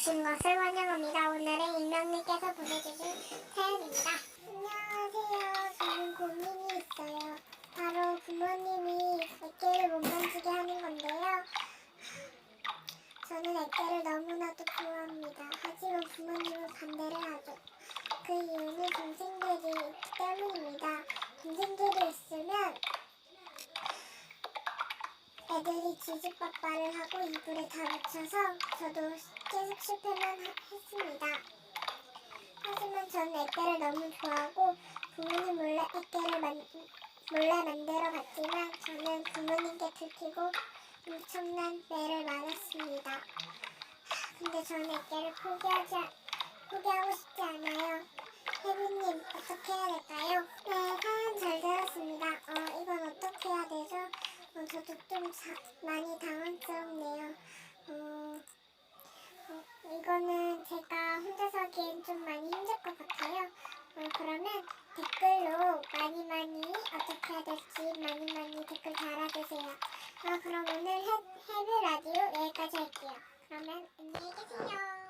오신 것을 환영합니다. 오늘은 익명님께서 보내주신 사연입니다. 안녕하세요. 저는 고민이 있어요. 바로 부모님이 애깨를 못 만지게 하는 건데요. 저는 애깨를 너무나도 좋아합니다. 하지만 부모님은 반대를 하죠. 그 이유는 동생들이 때문입니다. 동생들 애들이 지지빠빠를 하고 이불에 다 묻혀서 저도 계속 실패만 하- 했습니다. 하지만 저는 애깨를 너무 좋아하고 부모님 몰래 애깨를 만, 몰래 만들어 봤지만 저는 부모님께 들키고 엄청난 매를 맞았습니다. 근데 저는 애깨를 포기하지 않- 포기하고 싶지 않아요. 혜빈님 어떻게 해야 될까요? 네 사연 잘 들었습니다. 어 이건 어떻게 해야 되죠? 어, 많이 당황스럽네요. 어, 어, 이거는 제가 혼자서 하기엔 좀 많이 힘들 것 같아요. 어, 그러면 댓글로 많이 많이 어떻게 해야 될지 많이 많이 댓글 달아주세요. 어, 그럼 오늘 해, 해외 라디오 여기까지 할게요. 그러면 안녕히 계세요.